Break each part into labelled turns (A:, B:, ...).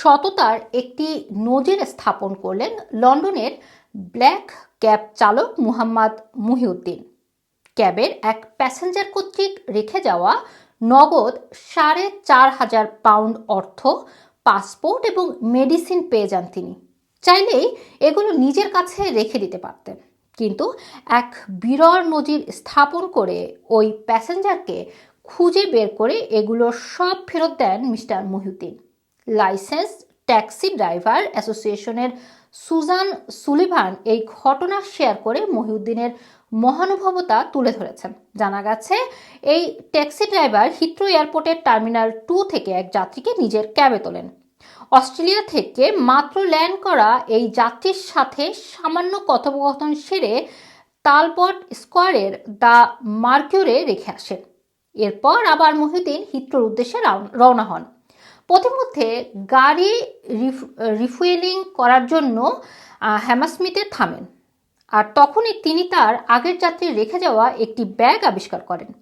A: সততার একটি নজির স্থাপন করলেন লন্ডনের ব্ল্যাক ক্যাব চালক মুহাম্মদ মুহিউদ্দিন। ক্যাবের এক প্যাসেঞ্জার কর্তৃক রেখে যাওয়া নগদ সাড়ে চার হাজার পাউন্ড অর্থ, পাসপোর্ট এবং মেডিসিন পেয়ে যান তিনি। চাইলেই এগুলো নিজের কাছে রেখে দিতে পারতেন। কিন্তু এক বিরল নজির স্থাপন করে ওই প্যাসেঞ্জারকে খুঁজে বের করে এগুলো সব ফেরত দেন mister Mohiuddin. Licence taxi driver অ্যাসোসিয়েশনের সুজান সুলিভান এই ঘটনা শেয়ার করে মহিউদ্দিনের মহানুভবতা তুলে ধরেছেন। জানা গেছে, এই ট্যাক্সি ড্রাইভার হিথ্রো এয়ারপোর্টের টার্মিনাল টু থেকে এক যাত্রীকে নিজের ক্যাবে তোলেন। অস্ট্রেলিয়া থেকে মাত্র ল্যান্ড করা এই যাত্রীর সাথে সামান্য কথোপকথন সেরে তালপট স্কোয়ারের দ্য মার্কিউরে রেখে আসেন। এরপর আবার মহিউদ্দিন হিথ্রোর উদ্দেশ্যে রওনা হন। পথিমধ্যে গাড়ি রিফ- রিফুয়েলিং করার জন্য আহ, হ্যামাসমিথে থামেন। আর তখনই তিনি তার আগের যাত্রীর রেখে যাওয়া একটি ব্যাগ আবিষ্কার করেন।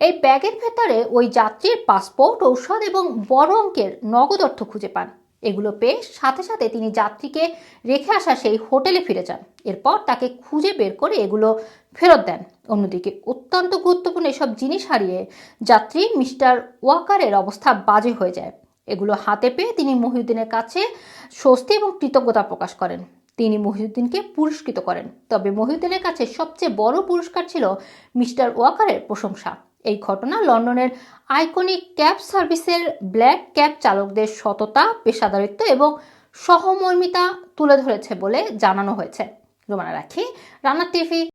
A: এই ব্যাগের ভেতরে ওই যাত্রীর পাসপোর্ট ঔষধ এবং বড় অঙ্কের নগদ অর্থ খুঁজে পান। এগুলো পেয়ে সাথে সাথে তিনি যাত্রীকে রেখে আসা সেই হোটেলে ফিরে যান। এরপর তাকে খুঁজে বের করে এগুলো ফেরত দেন। অন্যদিকে অত্যন্ত গুরুত্বপূর্ণ এসব জিনিস হারিয়ে যাত্রী মিস্টার ওয়াকারের অবস্থা বাজে হয়ে যায়। এগুলো হাতে পেয়ে তিনি মহিউদ্দিনের কাছে স্বস্তি এবং কৃতজ্ঞতা প্রকাশ করেন। তিনি মহিউদ্দিনকে পুরস্কৃত করেন। তবে মহিউদ্দিনের কাছে সবচেয়ে বড় পুরস্কার ছিল মিস্টার ওয়াকারের প্রশংসা। এই ঘটনা লন্ডনের আইকনিক ক্যাব সার্ভিসের ব্ল্যাক ক্যাব চালকদের সততা, পেশাদারিত্ব এবং সহমর্মিতা তুলে ধরেছে বলে জানানো হয়েছে। রোমানা রাখি, রানা টিভি।